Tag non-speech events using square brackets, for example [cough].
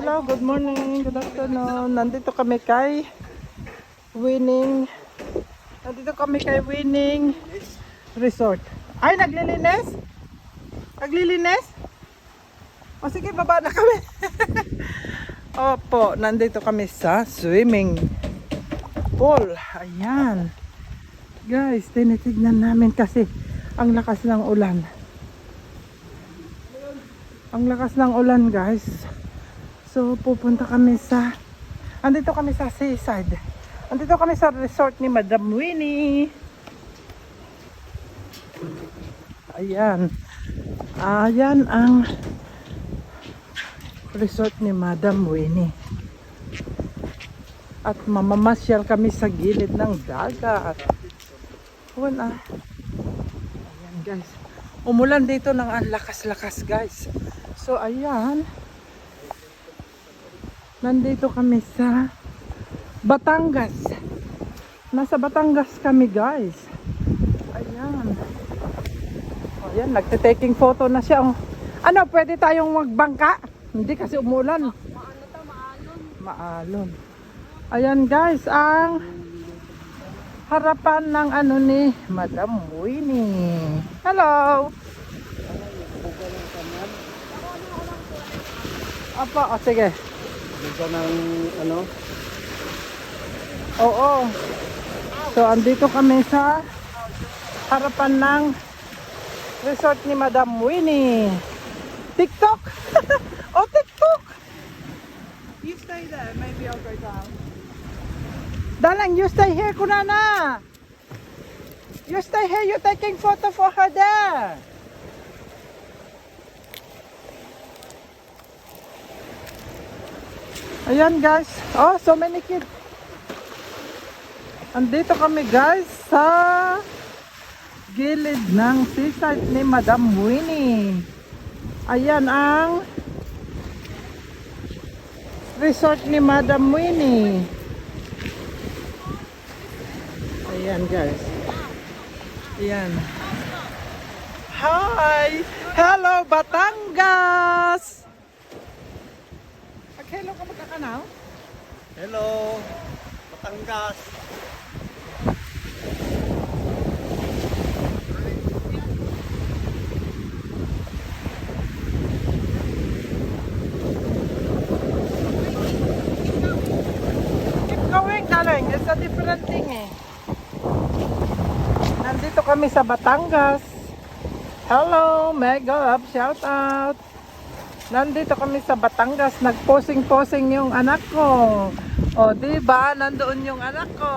Hello, good morning, good afternoon. Nandito kami kay Winning. Nandito kami kay Winning Resort. Ay, naglilinis? Naglilinis? O sige, baba na kami. [laughs] Opo, nandito kami sa swimming pool. Ayan. Guys, tinitignan namin kasi ang lakas ng ulan. Ang lakas ng ulan, guys. So, pupunta kami sa... Andito kami sa seaside. Andito kami sa resort ni Madam Winnie. Ayan. Ayan ang resort ni Madam Winnie. At mamamasyal kami sa gilid ng dagat. Wala. Ayan guys. Umulan dito ng ang lakas-lakas guys. So ayan. Nandito kami sa Batangas. Nasa Batangas kami guys. Ayan. Ayan, nagte-taking photo na siya. Oh. Ano, pwede tayong magbangka? Hindi kasi umulan. Maano to, maalon. Maalon. Ayan guys, ang harapan ng ano ni Madam Winnie. Hello! Apa, o sige. Dito ng ano? Oo. So, andito kami sa harapan ng resort ni Madam Winnie. TikTok! [laughs] oh, TikTok! You stay there. Maybe I'll go down. Darling, you stay here, Kunana. You stay here. You're taking photo for her there. Ayan guys. Oh, so many kids. Andito kami guys sa gilid ng seaside ni Madam Winnie. Ayan ang resort ni Madam Winnie. Ayan guys. Ayan. Hi! Hello Batangas! Hello ka magkakanaw? Hello! Batangas! Keep going, darling. It's a different thing eh. Nandito kami sa Batangas. Hello, mega up, shout out. Nandito kami sa Batangas, nagposing-posing yung anak ko. O, di ba? Nandoon yung anak ko.